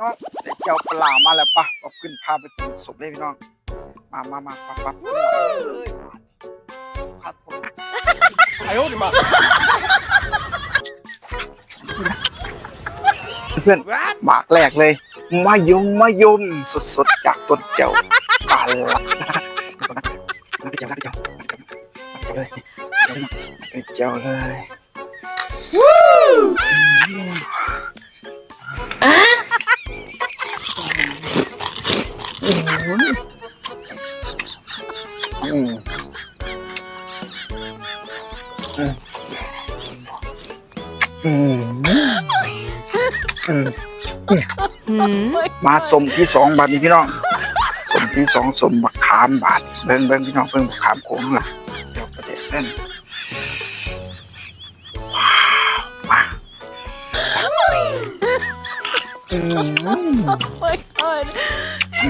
น้องแต่เจ้าปลามาแล้วปะเราขึ้นพาไปกินศพเลยพี่น้อง มามามาปั๊บปั๊บเลยพัดผมไอ้โอ้ดิมาเพื่อนหมากแลกเลยมายมมายมสดสดจากต้นเจ้าปลาละนักเจ้านักเจ้านักเจ้าเลยนักเจ้าเลย อืมอืมอืมมาสมที่สองบาทนี่พี่น้องสมที่สองสมบักขามบาทเบิ่งเบิ่งพี่น้องเบิ่งบักขามโขงล่ะเดี๋ยวประเด็นนั่นว้าวมาอืม Oh my god. โอ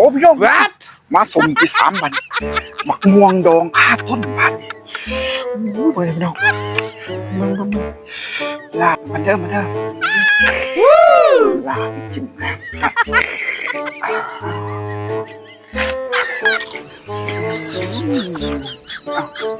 ้พี่น้องมาสมที่สามบาทหมักม่วงดองคาต้นบาทนี่โอ้ยเบิ่งเลยพี่น้องเบิ่งเบิ่งลาบมันเด้อมันเด้อลาบจิ้มนะ Ay.